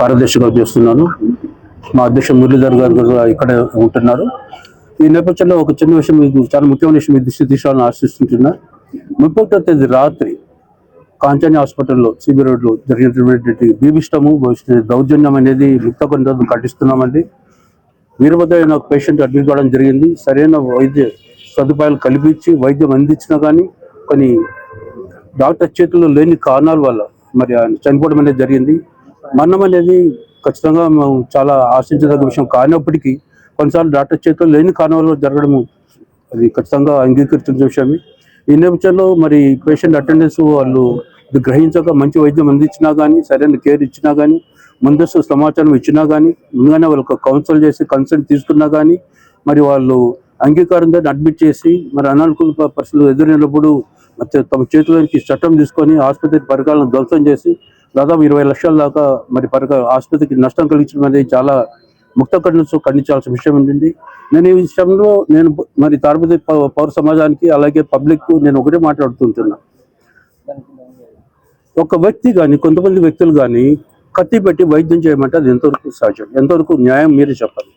కార్యదర్శిగా చేస్తున్నాను మా అధ్యక్షుడు మురళీధర్ గారు కూడా ఇక్కడ ఉంటున్నారు. ఈ నేపథ్యంలో ఒక చిన్న విషయం మీకు చాలా ముఖ్యమైన విషయం మీ దృష్టి తీసుకోవాలని ఆశిస్తుంటున్నా. ముప్పై ఒకటో తేదీ రాత్రి కాంచాని హాస్పిటల్లో సిబి రోడ్లో జరిగినటువంటి బీభిష్టము దౌర్జన్యం అనేది ముక్త రోజు ఖండిస్తున్నామండి. వీరభద్ర ఒక పేషెంట్ అడ్మిట్ కావడం జరిగింది. సరైన వైద్య సదుపాయాలు కల్పించి వైద్యం అందించినా కానీ కొన్ని డాక్టర్ చేతుల్లో లేని కారణాల వల్ల మరి ఆయన చనిపోవడం అనేది జరిగింది. మరణం అనేది ఖచ్చితంగా మేము చాలా ఆశించదగ్గ విషయం. కానప్పటికీ కొన్నిసార్లు డాక్టర్ చేతులు లేని కారణాల జరగడము అది ఖచ్చితంగా అంగీకరించిన విషయమే. ఈ నేపథ్యంలో మరి పేషెంట్ అటెండెన్స్ వాళ్ళు ఇది గ్రహించక మంచి వైద్యం అందించినా కానీ సరైన కేర్ ఇచ్చినా కానీ ముందస్తు సమాచారం ఇచ్చినా కానీ ముందుగానే వాళ్ళకి కౌన్సిల్ చేసి కన్సల్ట్ తీసుకున్నా కానీ మరి వాళ్ళు అంగీకారం దాన్ని అడ్మిట్ చేసి మరి అనానుకూల పరిస్థితులు ఎదురైనప్పుడు తమ చేతిలోకి చట్టం తీసుకొని ఆసుపత్రి పరికరాలను ధ్వంసం చేసి దాదాపు ఇరవై లక్షల దాకా మరి పరక ఆసుపత్రికి నష్టం కలిగించడం అనేది చాలా ముక్త ఖండించు ఖండించాల్సిన విషయం ఉంటుంది నేను ఈ విషయంలో నేను మరి తారపతి పౌర సమాజానికి అలాగే పబ్లిక్ నేను ఒకటే మాట్లాడుతుంటున్నా. ఒక వ్యక్తి కానీ కొంతమంది వ్యక్తులు కానీ కత్తి పెట్టి వైద్యం చేయమంటే అది ఎంతవరకు సహజం ఎంతవరకు న్యాయం? మీరే చెప్పాలి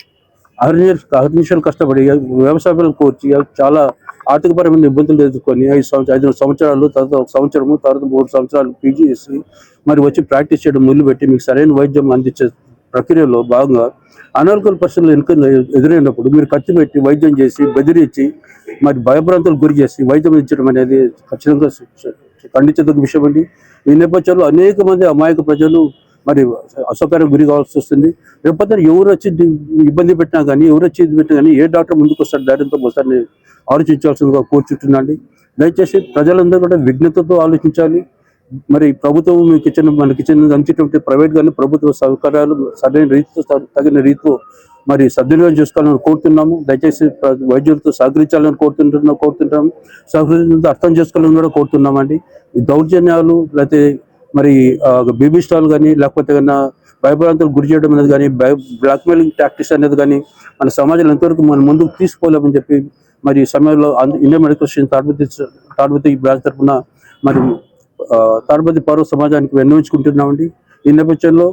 అహర్ని అహర్నిషలు కష్టపడి వ్యవసాయాలు కోర్చి చాలా ఆర్థికపరమైన ఇబ్బందులు ఎదుర్కొని ఐదు సంవత్సరం ఐదు సంవత్సరాలు తర్వాత ఒక సంవత్సరము తర్వాత మూడు సంవత్సరాలు పీజీ చేసి మరి వచ్చి ప్రాక్టీస్ చేయడం మొదలుపెట్టి మీకు సరైన వైద్యం అందించే ప్రక్రియలో భాగంగా అనారోగ్య పరిస్థితులు ఎన్నిక ఎదురైనప్పుడు మీరు ఖర్చు పెట్టి వైద్యం చేసి బెదిరించి మరి భయభ్రాంతులకు గురి చేసి వైద్యం ఇచ్చడం అనేది ఖచ్చితంగా ఖండించదగ్గ విషయం అండి. ఈ నేపథ్యంలో అనేక మంది అమాయక ప్రజలు మరి అసౌకర్యం గురి కావాల్సి వస్తుంది రేపొద్దున ఎవరు వచ్చి ఇబ్బంది పెట్టినా కానీ ఎవరు వచ్చి ఇది పెట్టినా కానీ ఏ డాక్టర్ ముందుకు వస్తారు ధైర్యంతో వస్తారని ఆలోచించాల్సిందిగా కోరుచుంటున్నాండి దయచేసి ప్రజలందరూ కూడా విఘ్నతతో ఆలోచించాలి. మరి ప్రభుత్వం మీకు ఇచ్చిన మనకి ఇచ్చిన అంచేటువంటి ప్రైవేట్ కానీ ప్రభుత్వ సౌకర్యాలు సరైన రీతితో తగిన రీతిలో మరి సద్వినియోగం చేసుకోవాలని కోరుతున్నాము. దయచేసి వైద్యులతో సహకరించాలని కోరుతుంటున్నాం కోరుతుంటాము. సహకరించడంతో అర్థం చేసుకోవాలని కూడా కోరుతున్నామండి. దౌర్జన్యాలు లేకపోతే మరి బీబీ స్టాల్ కానీ లేకపోతే కన్నా భయభ్రాంతులు గురి చేయడం అనేది కానీ బ్లాక్మెయిలింగ్ ప్రాక్టీస్ అనేది కానీ మన సమాజంలో ఎంతవరకు మనం ముందుకు తీసుకోలేమని చెప్పి మరి సమయంలో Indian medical station Tadipatri Tadipatri branch తరఫున మరి తాడుపతి పౌర సమాజానికి విన్నవించుకుంటున్నామండి. ఈ నేపథ్యంలో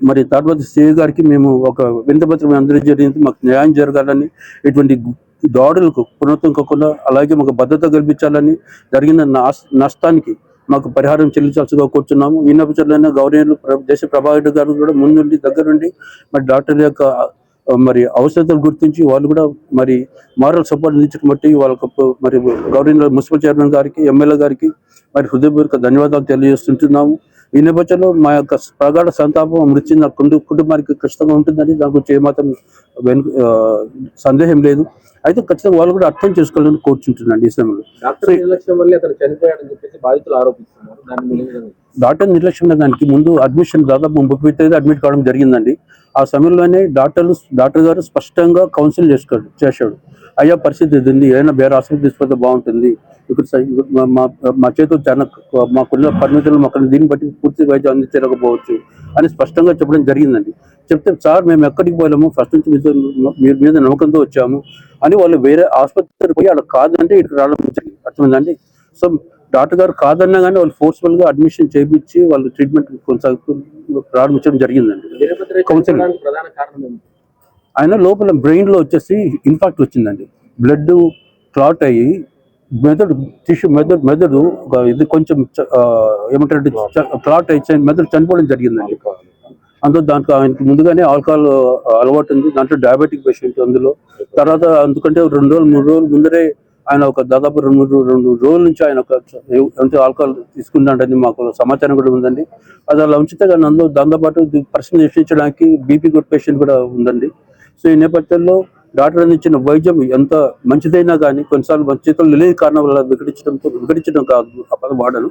మరి తాడుపతి సిఐ గారికి మేము ఒక వింతపత్రం అందరి జరిగింది. మాకు న్యాయం జరగాలని ఇటువంటి దాడులకు పునరుతం కాకుండా అలాగే మాకు భద్రత కల్పించాలని జరిగిన నష్టానికి మాకు పరిహారం చెల్లించాల్సిగా కూర్చున్నాము. ఈ నేపథ్యంలో గౌరవనీయులు దేశ ప్రభావిత గారు కూడా ముందుండి దగ్గరుండి మరి డాక్టర్ యొక్క మరి అవసరతలు గుర్తించి వాళ్ళు కూడా మరి మారల్ సపోర్ట్ అందించడం బట్టి వాళ్ళకు మరి గౌరవ మున్సిపల్ చైర్మన్ గారికి ఎమ్మెల్యే గారికి మరి హృదయపూర్వక ధన్యవాదాలు తెలియజేస్తుంటున్నాము. ఈ నేపథ్యంలో మా యొక్క ప్రగాఢ సంతాపం మృతి కుటుంబ కుటుంబానికి ఖచ్చితంగా ఉంటుందని దాని గురించి ఏమాత్రం సందేహం లేదు. అయితే ఖచ్చితంగా వాళ్ళు కూడా అర్థం చేసుకోవాలని కోరుచుంటున్నాను ఈ సమయంలో. డాక్టర్ నిర్లక్ష్యం దానికి ముందు అడ్మిషన్ దాదాపు ముప్పై తేదీ అడ్మిట్ కావడం జరిగిందండి. ఆ సమయంలోనే డాక్టర్లు డాక్టర్ గారు స్పష్టంగా కౌన్సిల్ చేసుకోడు చేశాడు. అయ్యా పరిస్థితి ఇది ఏదైనా వేరే హాస్పిటల్ తీసుకుంటే బాగుంటుంది. ఇక్కడ మా- మా మా చేతులు చాలా మాకున్న పరిమితులు మాకు దీన్ని బట్టి పూర్తి వైద్యం అందించలేకపోవచ్చు అని స్పష్టంగా చెప్పడం జరిగిందండి. చెప్తే సార్ మేము ఎక్కడికి పోయాము ఫస్ట్ నుంచి మీతో మీ మీద నమ్మకంతో వచ్చాము అని వాళ్ళు వేరే ఆసుపత్రికి పోయి అలా కాదంటే ఇక్కడ రావడం జరిగింది. అర్థమైందండి సో డాక్టర్ గారు కాదన్నా కానీ వాళ్ళు ఫోర్స్ఫుల్గా అడ్మిషన్ చేయించి వాళ్ళు ట్రీట్మెంట్ కొనసాగుతూ ప్రారంభించడం జరిగిందండి. కౌన్సిలింగ్. ఆయన లోపల బ్రెయిన్లో వచ్చేసి ఇన్ఫాక్ట్ వచ్చిందండి. బ్లడ్ క్లాట్ అయ్యి మెదడు టిష్యూ మెదడు మెదడు ఒక ఇది కొంచెం ఏమంటారంటే క్లాట్ అయ్యి మెదడు చనిపోవడం జరిగిందండి. అందులో దాంట్లో ఆయనకి ముందుగానే ఆల్కహాల్ అలవాటు ఉంది. దాంట్లో డయాబెటిక్ పేషెంట్ అందులో. తర్వాత అందుకంటే రెండు రోజులు మూడు రోజులు ముందరే ఆయన ఒక దాదాపు రెండు రెండు రోజుల నుంచి ఆయన ఒక అంటే ఆల్కహాల్ తీసుకున్నాడని మాకు సమాచారం కూడా ఉందండి. అది అలా ఉంచితే కానీ అందులో దాంతోపాటు పర్సన్ నిశ్చయించడానికి బీపీ గుడ్ పేషెంట్ కూడా ఉందండి. సో ఈ నేపథ్యంలో డాక్టర్ అందించిన వైద్యం ఎంత మంచిదైనా కానీ కొన్నిసార్లు మంచితో లేని కారణం వల్ల వికటించడంతో వికటించడం కాదు ఆ పదం వాడను.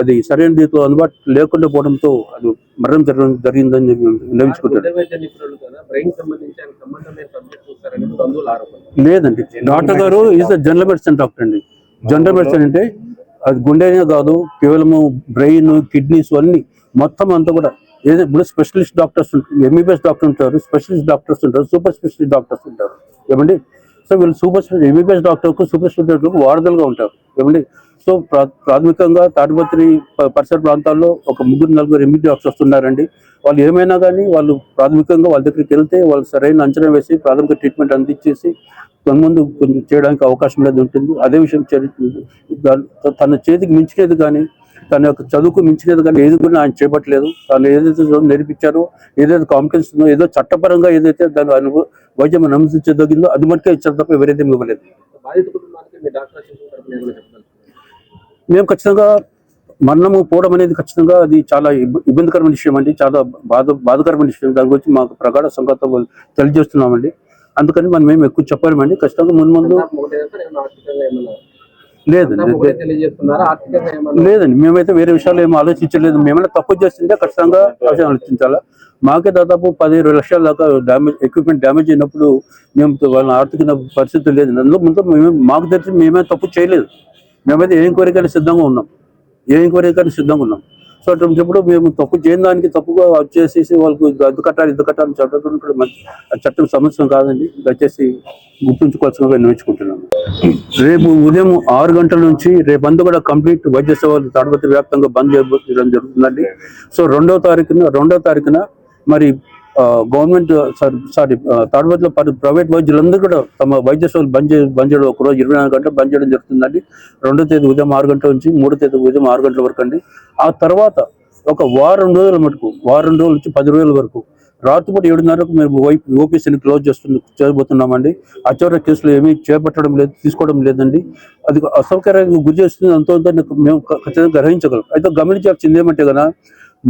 అది సరైన రీతిలో అందుబాటు లేకుండా పోవడంతో అది మరణం జరగడం జరిగిందని ఆరోపణ లేదండి. డాక్టర్ గారు is a general medicine doctor అండి. జనరల్ మెడిసిన్ అంటే అది గుండెనే కాదు కేవలము బ్రెయిన్ కిడ్నీస్ అన్ని మొత్తం అంతా కూడా ఏదో ఇప్పుడు స్పెషలిస్ట్ డాక్టర్స్ ఎంబీబీఎస్ డాక్టర్ ఉంటారు స్పెషలిస్ట్ డాక్టర్స్ ఉంటారు సూపర్ స్పెషలిస్ట్ డాక్టర్స్ ఉంటారు. ఏమండి? సో వీళ్ళు సూపర్ స్పెషల్ ఎంబీబీఎస్ డాక్టర్కు సూపర్ స్పెషలిస్ట్ డాక్టర్కు వారధులుగా ఉంటారు. ఏమండి? సో ప్రా- ప్రాథమికంగా తాడిపత్రి పరిసర ప్రాంతాల్లో ఒక ముగ్గురు నలుగురు ఎంబీ డాక్టర్స్ వస్తున్నారండి. వాళ్ళు ఏమైనా కానీ వాళ్ళు ప్రాథమికంగా వాళ్ళ దగ్గరికి వెళ్తే వాళ్ళు సరైన అంచనా వేసి ప్రాథమిక ట్రీట్మెంట్ అందించేసి తన ముందు కొంచెం చేయడానికి అవకాశం అనేది ఉంటుంది. అదే విషయం తన చేతికి మించినది కానీ తన యొక్క చదువుకు మించినది కానీ ఏది కూడా ఆయన చేపట్టలేదు. తను ఏదైతే నేర్పించారో ఏదైతే కాంపిటెన్స్ ఉందో ఏదో చట్టపరంగా ఏదైతే దాని అనుభవ వైద్యం అనుమతించదగిందో అది మటుకే ఇచ్చారు తప్ప ఎవరైతే ఇవ్వలేదు. మేము ఖచ్చితంగా మరణము పోవడం అనేది ఖచ్చితంగా అది చాలా ఇబ్బ- ఇబ్బందికరమైన విషయం అండి. చాలా బాధ బాధకరమైన విషయం. దాని గురించి మాకు ప్రగాఢ సంగతం తెలియజేస్తున్నామండి. అందుకని మనం మేము ఎక్కువ చెప్పలేమండి. ఖచ్చితంగా ముందు ముందు లేదండి. లేదండి. మేమైతే వేరే విషయాలు ఏమీ ఆలోచించలేదు మేమైనా తప్పు చేస్తుంటే ఖచ్చితంగా ఆలోచించాలా? మాకే దాదాపు పదిహేను లక్షల దాకా డ్యామేజ్ ఎక్విప్మెంట్ డ్యామేజ్ అయినప్పుడు మేము వాళ్ళ ఆర్థిక పరిస్థితి లేదు. అందులో ముందు మేము మాకు తెలిసి మేమే తప్పు చేయలేదు. మేమైతే ఏం కోరికైనా సిద్ధంగా ఉన్నాం. ఏం కోరికైనా సిద్ధంగా ఉన్నాం. సో అటువంటిప్పుడు మేము తప్పు చేయని దానికి తప్పుగా వచ్చేసేసి వాళ్ళకు అద్దు కట్టాలి ఇద్దు కట్టాలి చట్టం కూడా మంచి చట్టం సమస్య కాదండి. దయచేసి గుర్తుంచుకోవాల్సిన నేర్చుకుంటున్నాను రేపు ఉదయం ఆరు గంటల నుంచి రేపంతా కూడా కంప్లీట్ వైద్య సేవలు తరగతి వ్యాప్తంగా బంద్ చేయడం జరుగుతుందండి. సో రెండవ తారీఖున రెండవ తారీఖున మరి గవర్నమెంట్ సారీ తాడిపత్రిలో పరి- ప్రైవేట్ వైద్యులందరూ కూడా తమ వైద్య సేవలు బంద్ చే బంద్ చేయడం ఒక రోజు ఇరవై నాలుగు గంటలు బంద్ చేయడం జరుగుతుందండి. రెండో తేదీ ఉదయం ఆరు గంటల నుంచి మూడో తేదీ ఉదయం ఆరు గంటల వరకు అండి. ఆ తర్వాత ఒక వారం రోజుల మటుకు వారం రోజుల నుంచి పది రోజుల వరకు రాత్రిపూట ఏడున్నరకు మేము ఓపీసీని క్లోజ్ చేస్తుంది చేయబోతున్నామండి. అత్యవసర కేసులు ఏమీ చేపట్టడం లేదు తీసుకోవడం లేదండి. అది అసౌకర్యంగా గురి చేస్తుంది అంత మేము ఖచ్చితంగా గ్రహించగలం. అయితే గమనించాల్సింది ఏమంటే కదా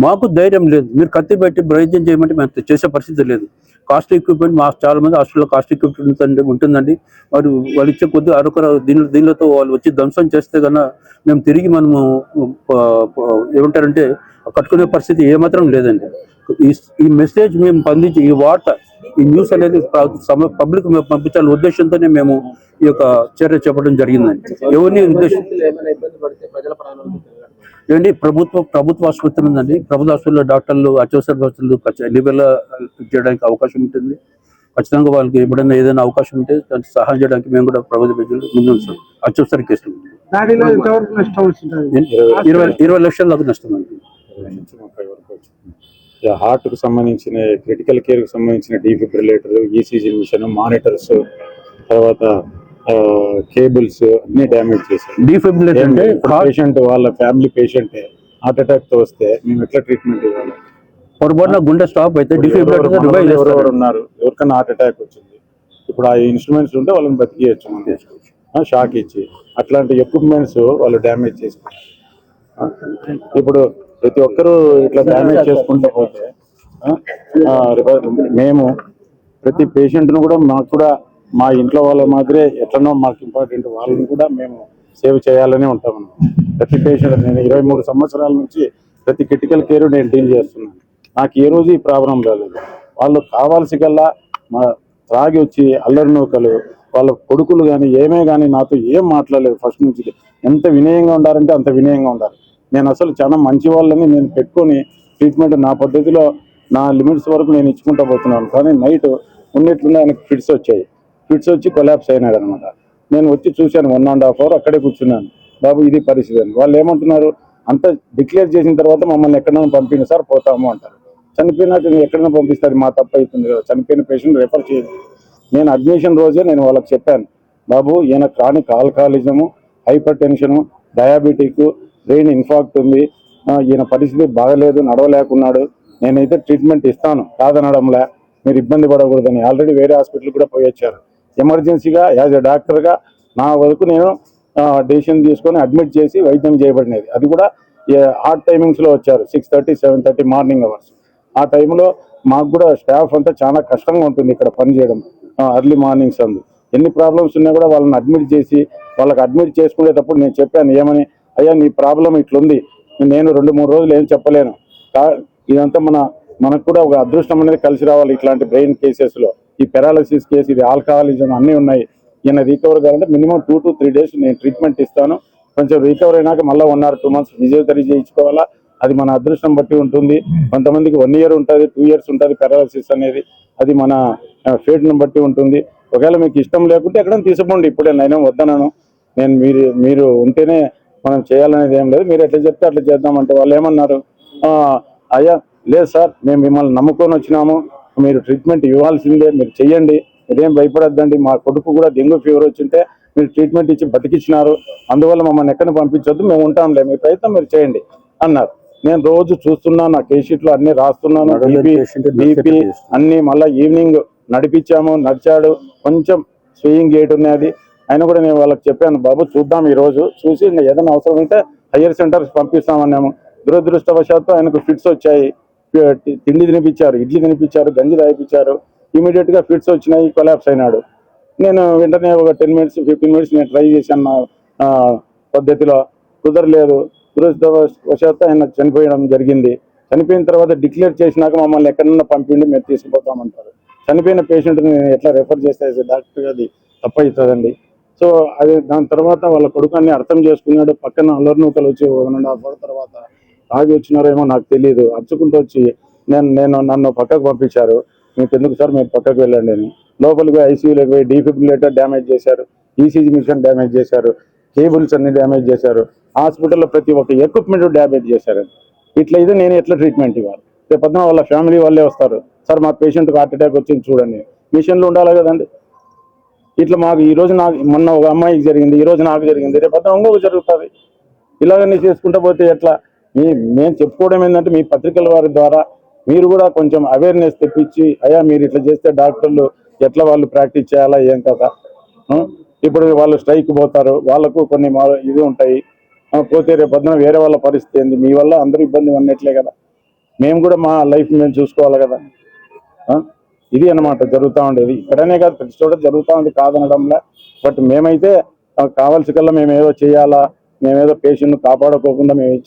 మాకు ధైర్యం లేదు. మీరు కత్తి పెట్టి ప్రయత్నం చేయమంటే మేము చేసే పరిస్థితి లేదు. కాస్ట్ ఎక్విప్మెంట్ మా చాలా మంది హాస్టల్లో కాస్ట్ ఎక్విప్మెంట్ ఉంటుందండి. మరి వాళ్ళు ఇచ్చే కొద్ది అరొకర దీని దీనిలతో వాళ్ళు వచ్చి ధ్వంసం చేస్తే కన్నా మేము తిరిగి మనము ఏమంటారంటే కట్టుకునే పరిస్థితి ఏమాత్రం లేదండి. ఈ ఈ మెసేజ్ మేము పంపించి ఈ వార్త ఈ న్యూస్ అనేది పబ్లిక్ పంపించాలని ఉద్దేశంతోనే మేము ఈ యొక్క చర్య చెప్పడం జరిగిందండి. ఎవరిని ఉద్దేశం ఏంటి ప్రభుత్వ ప్రభుత్వ ఆసుపత్రి ఉందండి. ప్రభుత్వ ఆసుపత్రిలో డాక్టర్లు అత్యవసర పరిస్థితులు లెవెల్ చేయడానికి అవకాశం ఉంటుంది. ఖచ్చితంగా వాళ్ళకి ఎప్పుడైనా ఏదైనా అవకాశం ఉంటే దానికి సహాయం చేయడానికి మేము కూడా ప్రభుత్వ ప్రజలు ముందు అత్యవసర కేసులు. ఇరవై ఇరవై లక్షల దాకా నష్టం అండి. ఇక హార్ట్కు సంబంధించిన క్రిటికల్ కేర్కి సంబంధించిన డీఫిబ్రిలేటర్ ఈసీజీ మిషన్ మానిటర్స్ తర్వాత కేబుల్స్ అన్ని డ్యామేజ్ చేశారు డిఫిబ్రిలేట్ అంటే పేషెంట్ వాళ్ళ ఫ్యామిలీ పేషెంట్ హార్ట్ అటాక్తో వస్తే మేము ఎట్లా ట్రీట్మెంట్ ఇవ్వాలి? పొరపాటున గుండె స్టాప్ అయితే రివైవ్ ఎవరెవరు ఉన్నారు ఎవరికైనా హార్ట్ అటాక్ వచ్చింది. ఇప్పుడు ఆ ఇన్స్ట్రుమెంట్స్ ఉంటే వాళ్ళని బతికేయచ్చు మనం. షాక్ ఇచ్చి. అట్లాంటి ఎక్విప్మెంట్స్ వాళ్ళు డ్యామేజ్ చేసుకుంటారు. ఇప్పుడు ప్రతి ఒక్కరూ ఇట్లా డ్యామేజ్ చేసుకుంటూ పోతే మేము ప్రతి పేషెంట్ను కూడా మాకు కూడా మా ఇంట్లో వాళ్ళ మాదిరే ఎట్లనో మాకు ఇంపార్టెంట్ వాళ్ళని కూడా మేము సేవ్ చేయాలని ఉంటాం ప్రతి పేషెంట్ నేను ఇరవై మూడు సంవత్సరాల నుంచి ప్రతి క్రిటికల్ కేర్ నేను డీల్ చేస్తున్నాను. నాకు ఏ రోజు ఈ ప్రాబ్లం రాలేదు. వాళ్ళు కావాల్సి కల్లా మా త్రాగి వచ్చి అల్లరి నూకలు వాళ్ళ కొడుకులు కానీ ఏమే కానీ నాతో ఏం మాట్లాడలేదు ఫస్ట్ నుంచి. ఎంత వినయంగా ఉండారంటే అంత వినయంగా ఉండాలి. నేను అసలు చాలా మంచి వాళ్ళని నేను పెట్టుకొని ట్రీట్మెంట్ నా పద్ధతిలో నా లిమిట్స్ వరకు నేను ఇచ్చుకుంటా పోతున్నాను. కానీ నైట్ ఉన్నట్లుండి ఆయనకు ఫిట్స్ వచ్చాయి. ఫిట్స్ వచ్చి కొలాప్స్ అయినాడు అనమాట నేను వచ్చి చూశాను వన్ అండ్ హాఫ్ అవర్ అక్కడే కూర్చున్నాను. బాబు ఇది పరిస్థితి అని. వాళ్ళు ఏమంటున్నారు? అంత డిక్లేర్ చేసిన తర్వాత మమ్మల్ని ఎక్కడైనా పంపిన సార్ పోతాము అంటారు. చనిపోయినాక ఎక్కడైనా పంపిస్తారు మా తప్పు అవుతుంది కదా. చనిపోయిన పేషెంట్ రెఫర్ చేయదు నేను అడ్మిషన్ రోజే నేను వాళ్ళకి చెప్పాను. బాబు ఈయన chronic alcoholism hypertension diabetic brain infarct ఉంది ఈయన పరిస్థితి బాగలేదు నడవలేకున్నాడు. నేనైతే ట్రీట్మెంట్ ఇస్తాను. కాదనడంలే. మీరు ఇబ్బంది పడకూడదని. ఆల్రెడీ వేరే హాస్పిటల్ కూడా పోయి వచ్చారు. ఎమర్జెన్సీగా యాజ్ ఎ డాక్టర్గా నా వరకు నేను డెసిషన్ తీసుకొని అడ్మిట్ చేసి వైద్యం చేయబడినది. అది కూడా ఆర్ట్ టైమింగ్స్లో వచ్చారు. Six thirty seven thirty morning hours. ఆ టైంలో మాకు కూడా స్టాఫ్ అంతా చాలా కష్టంగా ఉంటుంది ఇక్కడ పని చేయడం అర్లీ మార్నింగ్స్ అందు. ఎన్ని ప్రాబ్లమ్స్ ఉన్నా కూడా వాళ్ళని అడ్మిట్ చేసి వాళ్ళకి అడ్మిట్ చేసుకునేటప్పుడు నేను చెప్పాను ఏమని అయ్యా నీ ప్రాబ్లం ఇట్లుంది. నేను రెండు మూడు రోజులు ఏం చెప్పలేను. ఇదంతా మన మనకు కూడా ఒక అదృష్టం అనేది కలిసి రావాలి ఇట్లాంటి బ్రెయిన్ కేసెస్లో. ఈ పెరాలసిస్ కేసు ఇది ఆల్కహాలిజం అన్నీ ఉన్నాయి. ఈయన రికవర్ కావాలంటే minimum two to three days నేను ట్రీట్మెంట్ ఇస్తాను. కొంచెం రికవర్ అయినాక మళ్ళీ one or two months physiotherapy చేయించుకోవాలా? అది మన అదృష్టం బట్టి ఉంటుంది. కొంతమందికి వన్ ఇయర్ ఉంటుంది టూ ఇయర్స్ ఉంటుంది పెరాలసిస్ అనేది. అది మన ఫేట్ను బట్టి ఉంటుంది. ఒకవేళ మీకు ఇష్టం లేకుంటే ఎక్కడ తీసుకోండి. ఇప్పుడే నేను వద్దనను. నేను మీరు మీరు ఉంటేనే మనం చేయాలనేది ఏం లేదు. మీరు ఎట్లా చెప్తే అట్లా చేద్దామంటే వాళ్ళు ఏమన్నారు? అయ్యా లేదు సార్ మేము మిమ్మల్ని నమ్ముకొని వచ్చినాము. మీరు ట్రీట్మెంట్ ఇవ్వాల్సిందే మీరు చెయ్యండి. మీరేం భయపడొద్దండి. మా కొడుకు కూడా డెంగ్యూ ఫీవర్ వచ్చింటే మీరు ట్రీట్మెంట్ ఇచ్చి బతికిచ్చినారు. అందువల్ల మమ్మల్ని ఎక్కడ పంపించొద్దు మేము ఉంటాంలే. మీ ప్రయత్నం మీరు చేయండి అన్నారు. నేను రోజు చూస్తున్నా నా కేస్ షీట్లో అన్ని రాస్తున్నాను. బీపీ. అన్ని మళ్ళీ ఈవినింగ్ నడిపించాము నడిచాడు. కొంచెం స్వియింగ్ గేట్ ఉన్నది. అయినా కూడా నేను వాళ్ళకి చెప్పాను బాబు చూద్దాం ఈ రోజు చూసి ఏదైనా అవసరం అయితే హయ్యర్ సెంటర్స్ పంపిస్తామన్నాము. దురదృష్టవశాత్తు ఆయనకు ఫిట్స్ వచ్చాయి. తిండి తినిపించారు ఇడ్లీ తినిపించారు గంజి తాగిపించారు. ఇమీడియట్గా ఫిట్స్ వచ్చినాయి కొలాప్స్ అయినాడు. నేను వెంటనే ఒక టెన్ మినిట్స్ ఫిఫ్టీన్ మినిట్స్ నేను ట్రై చేశాను పద్ధతిలో. కుదరలేదు. దురదృష్టవశాత్తు ఆయన చనిపోయడం జరిగింది. చనిపోయిన తర్వాత డిక్లేర్ చేసినాక మమ్మల్ని ఎక్కడన్నా పంపిండి మేము తీసుకుపోతామంటారు. చనిపోయిన పేషెంట్ని నేను ఎట్లా రెఫర్ చేస్తే డాక్టర్ అది తప్పవుతుందండి సో అది దాని తర్వాత వాళ్ళ కొడుకు అర్థం చేసుకున్నాడు. పక్కన అల్లరినూకలు వచ్చి వన్ అండ్ హాఫ్ అవర్ తర్వాత తాగి వచ్చినారేమో నాకు తెలియదు అచ్చుకుంటూ వచ్చి నేను నేను నన్ను పక్కకు పంపించారు. మీకు ఎందుకు సార్ మీరు పక్కకు వెళ్ళండి అని. లోపలికి ఐసీయూలోకి పోయి డీఫిబ్రిలేటర్ డ్యామేజ్ చేశారు. ఈసీజీ మిషన్ డ్యామేజ్ చేశారు. కేబుల్స్ అన్ని డ్యామేజ్ చేశారు. హాస్పిటల్లో ప్రతి ఒక్క ఎక్విప్మెంట్ డ్యామేజ్ చేశారు. ఇట్లా అయితే నేను ఎట్లా ట్రీట్మెంట్ ఇవ్వాలి? రేపు వాళ్ళ ఫ్యామిలీ వాళ్ళే వస్తారు. సార్ మా పేషెంట్కి హార్ట్ అటాక్ వచ్చింది చూడండి. మిషన్లు ఉండాలి కదండి. ఇట్లా మాకు ఈ రోజు నాకు మొన్న ఒక అమ్మాయికి జరిగింది ఈ రోజు నాకు జరిగింది. రేపు పొద్దున ఇంకొక జరుగుతుంది. ఇలాగన్నీ చేసుకుంటా పోతే ఎట్లా? మీ మేము చెప్పుకోవడం ఏంటంటే మీ పత్రికల వారి ద్వారా మీరు కూడా కొంచెం అవేర్నెస్ తెప్పించి అయ్యా మీరు ఇట్లా చేస్తే డాక్టర్లు ఎట్లా వాళ్ళు ప్రాక్టీస్ చేయాలా ఏం కదా? ఇప్పుడు వాళ్ళు స్ట్రైక్ పోతారు వాళ్ళకు కొన్ని ఇది ఉంటాయి. పోతే రేపు పొద్దున వేరే వాళ్ళ పరిస్థితి ఏంది? మీ వల్ల అందరూ ఇబ్బంది ఉన్నట్లే కదా. మేము కూడా మా లైఫ్ మేము చూసుకోవాలి కదా. ఇది అన్నమాట జరుగుతూ ఉండేది. ఇక్కడనే కాదు ప్రతి చోట జరుగుతూ ఉంది కాదనడంలా. బట్ మేమైతే కావాల్సి కల్లా మేము ఏదో చేయాలా మేమేదో పేషెంట్ కాపాడుకోకుండా మేము ఏం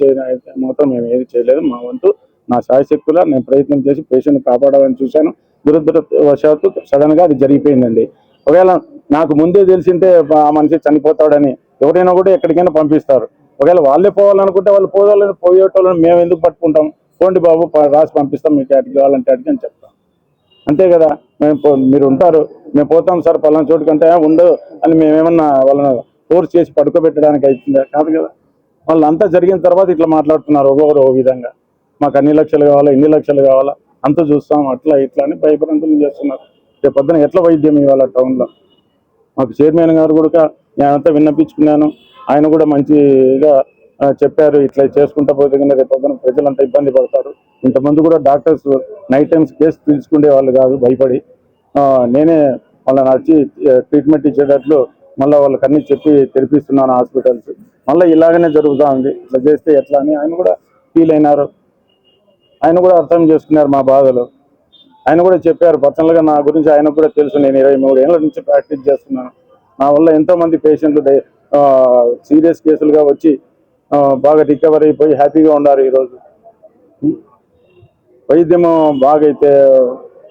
మాత్రం మేము ఏది చేయలేదు. మా వంతు నా శాయశక్తులా నేను ప్రయత్నం చేసి పేషెంట్ కాపాడాలని చూశాను. దురదృష్టవశాత్తు సడన్గా అది జరిగిపోయిందండి. ఒకవేళ నాకు ముందే తెలిసింటే ఆ మనిషి చనిపోతాడని ఎవరైనా కూడా ఎక్కడికైనా పంపిస్తారు. ఒకవేళ వాళ్ళే పోవాలనుకుంటే వాళ్ళు పోవాలని పోయేటోళ్ళని మేము ఎందుకు పట్టుకుంటాం? పోండి బాబు రాసి పంపిస్తాం మీకు అడిగి కావాలంటే అడిగి అని చెప్తాం. అంతే కదా? మేము పో- మీరు ఉంటారు. మేము పోతాం సార్ పలానా చోటు కంటే ఉండు అని మేమేమన్నా వాళ్ళని ఫోర్స్ చేసి పడుకోబెట్టడానికి అవుతుందా? కాదు కదా. వాళ్ళంతా జరిగిన తర్వాత ఇట్లా మాట్లాడుతున్నారు ఒక్కొక్కరు ఓ విధంగా. మాకు అన్ని లక్షలు కావాలా ఇన్ని లక్షలు కావాలా? అంత చూస్తాం అట్లా ఇట్లా అని భయభ్రాంతులు చేస్తున్నారు. రేపు పొద్దున ఎట్లా వైద్యం ఇవ్వాలి టౌన్లో? మాకు చైర్మన్ గారు కూడా నేనంతా విన్నపించుకున్నాను. ఆయన కూడా మంచిగా చెప్పారు ఇట్లా చేసుకుంటా పోతే కింద రేపు పొద్దున ప్రజలంతా ఇబ్బంది పడతారు. ఇంతమంది కూడా డాక్టర్స్ నైట్ టైమ్స్ కేసు తీసుకునే వాళ్ళు కాదు భయపడి. నేనే వాళ్ళని నడిచి ట్రీట్మెంట్ ఇచ్చేటట్లు మళ్ళీ వాళ్ళకి అన్ని చెప్పి తెరిపిస్తున్నాను హాస్పిటల్స్. మళ్ళీ ఇలాగనే జరుగుతూ ఉంది. ఇట్లా చేస్తే ఎట్లా అని ఆయన కూడా ఫీల్ అయినారు. ఆయన కూడా అర్థం చేసుకున్నారు మా బాధలు. ఆయన కూడా చెప్పారు పర్సనల్గా నా గురించి ఆయన కూడా తెలుసు. నేను ఇరవై మూడు ఏళ్ళ నుంచి ప్రాక్టీస్ చేస్తున్నాను. నా వల్ల ఎంతోమంది పేషెంట్లు సీరియస్ కేసులుగా వచ్చి బాగా రికవర్ అయిపోయి హ్యాపీగా ఉన్నారు ఈరోజు. వైద్యము బాగా అయితే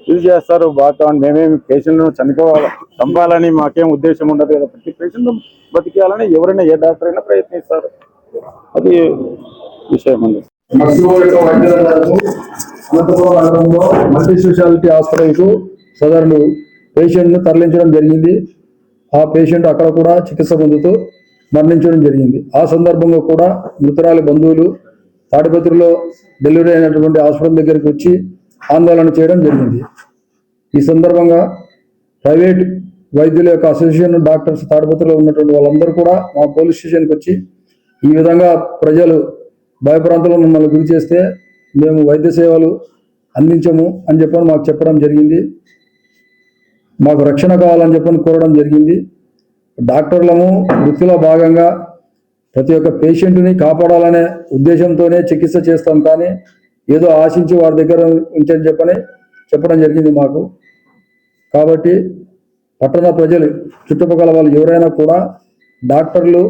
ఇది చేస్తారు బాగా మేమేమి పేషెంట్ను చనిపోవాలి చంపాలని మాకేం ఉద్దేశం ఉండదు కదా. ప్రతి పేషెంట్ బతికేయాలని ఎవరైనా ఏ డాక్టర్ అయినా ప్రయత్నిస్తారు. అది విషయం అండి. అనంతపురం నగరంలో మల్టీ స్పెషాలిటీ హాస్పిటల్కు సదరులు పేషెంట్ను తరలించడం జరిగింది. ఆ పేషెంట్ అక్కడ కూడా చికిత్స పొందుతూ మరణించడం జరిగింది. ఆ సందర్భంగా కూడా మృతురాలి బంధువులు తాడిపత్రిలో డెలివరీ అయినటువంటి హాస్పిటల్ దగ్గరికి వచ్చి ఆందోళన చేయడం జరిగింది. ఈ సందర్భంగా ప్రైవేట్ వైద్యుల యొక్క అసోసియేషన్ డాక్టర్స్ తాడిపత్రిలో ఉన్నటువంటి వాళ్ళందరూ కూడా మా పోలీస్ స్టేషన్కి వచ్చి ఈ విధంగా ప్రజలు భయప్రాంతంలో మమ్మల్ని గురి చేస్తే మేము వైద్య సేవలు అందించము అని చెప్పని మాకు చెప్పడం జరిగింది. మాకు రక్షణ కావాలని చెప్పని కోరడం జరిగింది. డాక్టర్లము వృత్తిలో భాగంగా ప్రతి ఒక్క పేషెంట్ని కాపాడాలనే ఉద్దేశంతోనే చికిత్స చేస్తాం కానీ ఏదో ఆశించి వారి దగ్గర ఉంచని చెప్పని చెప్పడం జరిగింది మాకు. కాబట్టి పట్టణ ప్రజలు చుట్టుపక్కల వాళ్ళు ఎవరైనా కూడా డాక్టర్లు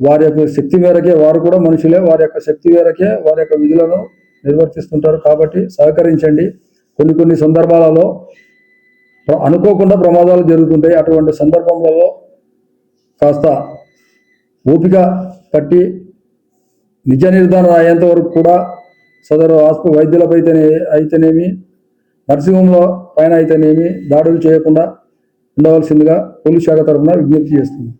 వారి యొక్క శక్తి మేరకే వారు కూడా మనుషులే వారి యొక్క శక్తి మేరకే వారి యొక్క విధులను నిర్వర్తిస్తుంటారు కాబట్టి సహకరించండి. కొన్ని కొన్ని సందర్భాలలో అనుకోకుండా ప్రమాదాలు జరుగుతుంటాయి. అటువంటి సందర్భంలో కాస్త ఓపిక పట్టి నిజ నిర్ధారణ అయ్యేంత వరకు కూడా సదరు ఆస్ప వైద్యులపై అయితేనేమి నర్సింగ్ హోమ్లో పైన అయితేనేమి దాడులు చేయకుండా ఉండవలసిందిగా పోలీస్ శాఖ తరఫున విజ్ఞప్తి చేస్తుంది